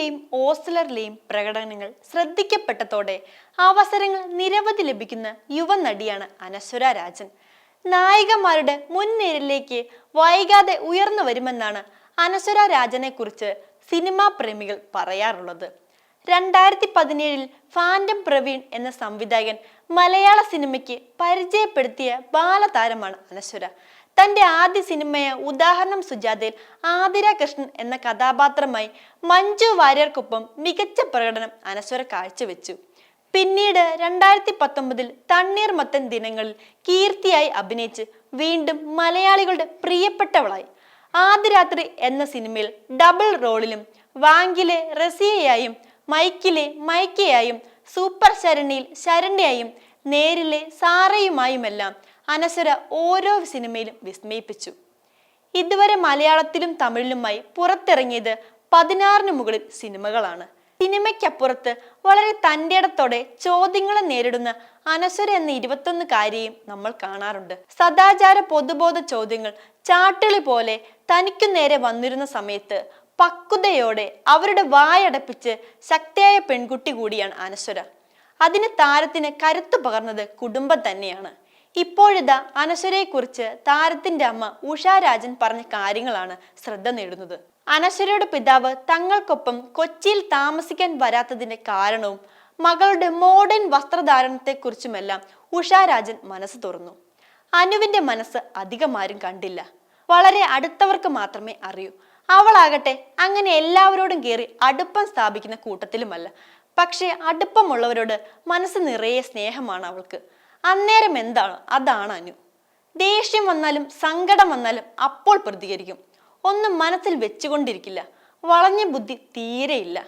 ബോളിവുഡിലെയും ഓസ്ലറിലെയും പ്രകടനങ്ങൾ ശ്രദ്ധിക്കപ്പെട്ടതോടെ അവസരങ്ങൾ നിരവധി ലഭിക്കുന്ന യുവ നടിയാണ് അനശ്വര രാജൻ. നായികമാരുടെ മുൻനിരയിലേക്ക് വൈകാതെ ഉയർന്നു വരുമെന്നാണ് അനശ്വര രാജനെ കുറിച്ച് സിനിമാ പ്രേമികൾ പറയാറുള്ളത്. രണ്ടായിരത്തി പതിനേഴിൽ ഫാൻഡം പ്രവീൺ എന്ന സംവിധായകൻ മലയാള സിനിമയ്ക്ക് പരിചയപ്പെടുത്തിയ ബാലതാരമാണ് അനശ്വര. തന്റെ ആദ്യ സിനിമയായ ഉദാഹരണം സുജാതയിൽ ആതിര കൃഷ്ണൻ എന്ന കഥാപാത്രമായി മഞ്ജു വാര്യർക്കൊപ്പം മികച്ച പ്രകടനം അനശ്വര കാഴ്ചവെച്ചു. പിന്നീട് രണ്ടായിരത്തി പത്തൊമ്പതിൽ തണ്ണീർ മത്തൻ ദിനങ്ങളിൽ കീർത്തിയായി അഭിനയിച്ച് വീണ്ടും മലയാളികളുടെ പ്രിയപ്പെട്ടവളായി. ആദ്യരാത്രി എന്ന സിനിമയിൽ ഡബിൾ റോളിലും വാങ്കിലെ റസിയയായും മൈക്കിലെ മൈക്കയായും സൂപ്പർ ശരണിയിൽ ശരണ്യയായും നേരിലെ സാറയുമായുമെല്ലാം അനശ്വര ഓരോ സിനിമയിലും വിസ്മയിപ്പിച്ചു. ഇതുവരെ മലയാളത്തിലും തമിഴിലുമായി പുറത്തിറങ്ങിയത് പതിനാറിന് മുകളിൽ സിനിമകളാണ്. സിനിമയ്ക്കപ്പുറത്ത് വളരെ തന്റെടത്തോടെ ചോദ്യങ്ങളെ നേരിടുന്ന അനശ്വര എന്ന ഇരുപത്തൊന്നുകാരിയെയും നമ്മൾ കാണാറുണ്ട്. സദാചാര പൊതുബോധ ചോദ്യങ്ങൾ ചാട്ടിളി പോലെ തനിക്കു നേരെ വന്നിരുന്ന സമയത്ത് പക്വതയോടെ അവരുടെ വായടപ്പിച്ച് ശക്തിയായ പെൺകുട്ടി കൂടിയാണ് അനശ്വര അതിന് താരത്തിന് കരുത്തു പകർന്നത് കുടുംബം തന്നെയാണ്. ഇപ്പോഴിതാ അനശ്വരയെക്കുറിച്ച് താരത്തിന്റെ അമ്മ ഉഷാരാജൻ പറഞ്ഞ കാര്യങ്ങളാണ് ശ്രദ്ധ നേടുന്നത്. അനശ്വരയുടെ പിതാവ് തങ്ങൾക്കൊപ്പം കൊച്ചിയിൽ താമസിക്കാൻ വരാത്തതിന്റെ കാരണവും മകളുടെ മോഡേൺ വസ്ത്രധാരണത്തെക്കുറിച്ചുമെല്ലാം ഉഷാ രാജൻ മനസ്സ് തുറന്നു. അനുവിന്റെ മനസ്സ് അധികം ആരും കണ്ടില്ല. വളരെ അടുത്തവർക്ക് മാത്രമേ അറിയൂ. അവളാകട്ടെ അങ്ങനെ എല്ലാവരോടും കയറി അടുപ്പം സ്ഥാപിക്കുന്ന കൂട്ടത്തിലുമല്ല. പക്ഷേ അടുപ്പമുള്ളവരോട് മനസ്സ് നിറയെ സ്നേഹമാണ് അവൾക്ക്. അന്നേരം എന്താണ്? അതാണ് അനു. ദേഷ്യം വന്നാലും സങ്കടം വന്നാലും അപ്പോൾ പ്രതികരിക്കും. ഒന്നും മനസ്സിൽ വെച്ചുകൊണ്ടിരിക്കില്ല. വളഞ്ഞ ബുദ്ധി തീരെയില്ല.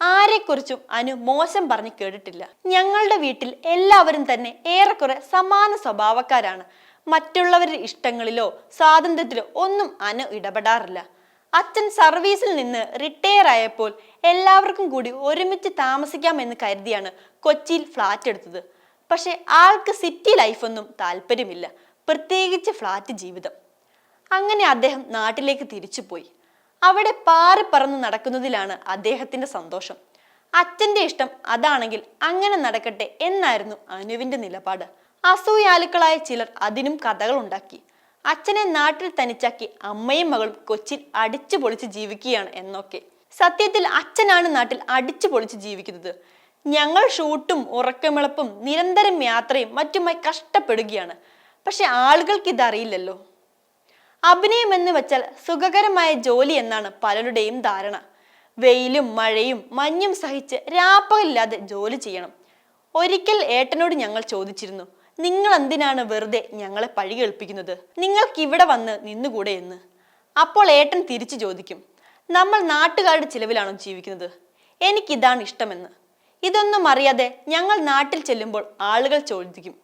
ആരെക്കുറിച്ചും അനു മോശം പറഞ്ഞു കേട്ടിട്ടില്ല. ഞങ്ങളുടെ വീട്ടിൽ എല്ലാവരും തന്നെ ഏറെക്കുറെ സമാന സ്വഭാവക്കാരാണ്. മറ്റുള്ളവരുടെ ഇഷ്ടങ്ങളിലോ സ്വാതന്ത്ര്യത്തിലോ ഒന്നും അനു ഇടപെടാറില്ല. അച്ഛൻ സർവീസിൽ നിന്ന് റിട്ടയർ ആയപ്പോൾ എല്ലാവർക്കും കൂടി ഒരുമിച്ച് താമസിക്കാമെന്ന് കരുതിയാണ് കൊച്ചിയിൽ ഫ്ലാറ്റ് എടുത്തത്. പക്ഷെ ആൾക്ക് സിറ്റി ലൈഫൊന്നും താല്പര്യമില്ല. പ്രത്യേകിച്ച് ഫ്ലാറ്റ് ജീവിതം. അങ്ങനെ അദ്ദേഹം നാട്ടിലേക്ക് തിരിച്ചുപോയി അവിടെ പാറി പറന്ന് നടക്കുന്നതിലാണ് അദ്ദേഹത്തിന്റെ സന്തോഷം. അച്ഛന്റെ ഇഷ്ടം അതാണെങ്കിൽ അങ്ങനെ നടക്കട്ടെ എന്നായിരുന്നു അനുവിന്റെ നിലപാട്. അസൂയാലുക്കളായ ചിലർ അതിനും കഥകൾ ഉണ്ടാക്കി അച്ഛനെ നാട്ടിൽ തനിച്ചാക്കി അമ്മയും മകളും കൊച്ചിയിൽ അടിച്ചു പൊളിച്ച് ജീവിക്കുകയാണ് എന്നൊക്കെ. സത്യത്തിൽ അച്ഛനാണ് നാട്ടിൽ അടിച്ചു പൊളിച്ച് ജീവിക്കുന്നത്. ഞങ്ങൾ ഷൂട്ടും ഉറക്കമിളപ്പും നിരന്തരം യാത്രയും മറ്റുമായി കഷ്ടപ്പെടുകയാണ്. പക്ഷെ ആളുകൾക്ക് ഇതറിയില്ലല്ലോ. അഭിനയം എന്ന് വെച്ചാൽ സുഖകരമായ ജോലി എന്നാണ് പലരുടെയും ധാരണ. വെയിലും മഴയും മഞ്ഞും സഹിച്ച് രാപ്പകലില്ലാതെ ജോലി ചെയ്യണം. ഒരിക്കൽ ഏട്ടനോട് ഞങ്ങൾ ചോദിച്ചിരുന്നു നിങ്ങൾ എന്തിനാണ് വെറുതെ ഞങ്ങളെ പഴി കേൾപ്പിക്കുന്നത് നിങ്ങൾക്ക് ഇവിടെ വന്ന് നിന്നുകൂടെ എന്ന്? അപ്പോൾ ഏട്ടൻ തിരിച്ചു ചോദിക്കും നമ്മൾ നാട്ടുകാരുടെ ചിലവിലാണോ ജീവിക്കുന്നത്? എനിക്കിതാണ് ഇഷ്ടമെന്ന്. ഇതൊന്നും അറിയാതെ ഞങ്ങൾ നാട്ടിൽ ചെല്ലുമ്പോൾ ആളുകൾ ചോദിക്കും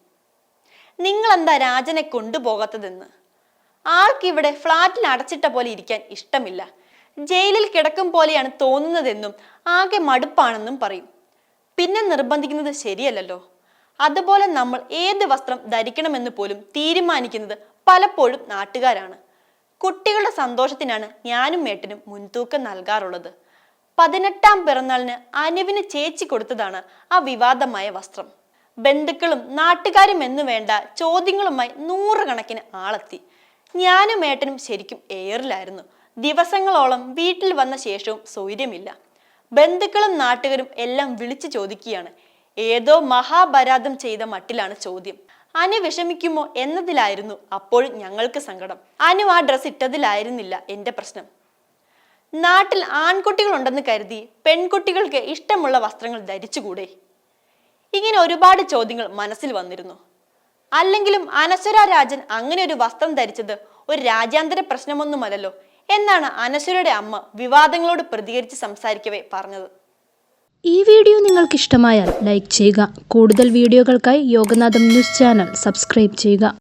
നിങ്ങൾ എന്താ രാജനെ കൊണ്ടുപോകാത്തതെന്ന്? ആൾക്കിവിടെ ഫ്ലാറ്റിൽ അടച്ചിട്ട പോലെ ഇരിക്കാൻ ഇഷ്ടമില്ല. ജയിലിൽ കിടക്കും പോലെയാണ് തോന്നുന്നതെന്നും ആകെ മടുപ്പാണെന്നും പറയും. പിന്നെ നിർബന്ധിക്കുന്നത് ശരിയല്ലല്ലോ. അതുപോലെ നമ്മൾ ഏത് വസ്ത്രം ധരിക്കണമെന്ന് പോലും തീരുമാനിക്കുന്നത് പലപ്പോഴും നാട്ടുകാരാണ്. കുട്ടികളുടെ സന്തോഷത്തിനാണ് ഞാനും മേട്ടനും മുൻതൂക്കം നൽകാറുള്ളത്. പതിനെട്ടാം പിറന്നാളിന് അനുവിന് ചേച്ചി കൊടുത്തതാണ് ആ വിവാദമായ വസ്ത്രം. ബന്ധുക്കളും നാട്ടുകാരും എന്ന് വേണ്ട ചോദ്യങ്ങളുമായി നൂറുകണക്കിന് ആളെത്തി. ഞാനും ഏട്ടനും ശരിക്കും എയറിലായിരുന്നു ദിവസങ്ങളോളം വീട്ടിൽ വന്ന ശേഷവും സൗര്യമില്ല. ബന്ധുക്കളും നാട്ടുകാരും എല്ലാം വിളിച്ചു ചോദിക്കുകയാണ്. ഏതോ മഹാപരാധം ചെയ്ത മട്ടിലാണ് ചോദ്യം. അനു വിഷമിക്കുമോ എന്നതിലായിരുന്നു അപ്പോഴും ഞങ്ങൾക്ക് സങ്കടം. അനു ആ ഡ്രസ് ഇട്ടതിലായിരുന്നില്ല എന്റെ പ്രശ്നം. നാട്ടിൽ ആൺകുട്ടികളുണ്ടെന്ന് കരുതി പെൺകുട്ടികൾക്ക് ഇഷ്ടമുള്ള വസ്ത്രങ്ങൾ ധരിച്ചുകൂടെ? ഇങ്ങനെ ഒരുപാട് ചോദ്യങ്ങൾ മനസ്സിൽ വന്നിരുന്നു. അല്ലെങ്കിലും അനശ്വര രാജൻ അങ്ങനെ ഒരു വസ്ത്രം ധരിച്ചത് ഒരു രാജ്യാന്തര പ്രശ്നമൊന്നുമല്ലല്ലോ എന്നാണ് അനശ്വരയുടെ അമ്മ വിവാദങ്ങളോട് പ്രതികരിച്ച് സംസാരിക്കവേ പറഞ്ഞത്. ഈ വീഡിയോ നിങ്ങൾക്ക് ഇഷ്ടമായാൽ ലൈക്ക് ചെയ്യുക. കൂടുതൽ വീഡിയോകൾക്കായി യോഗനാഥം ന്യൂസ് ചാനൽ സബ്സ്ക്രൈബ് ചെയ്യുക.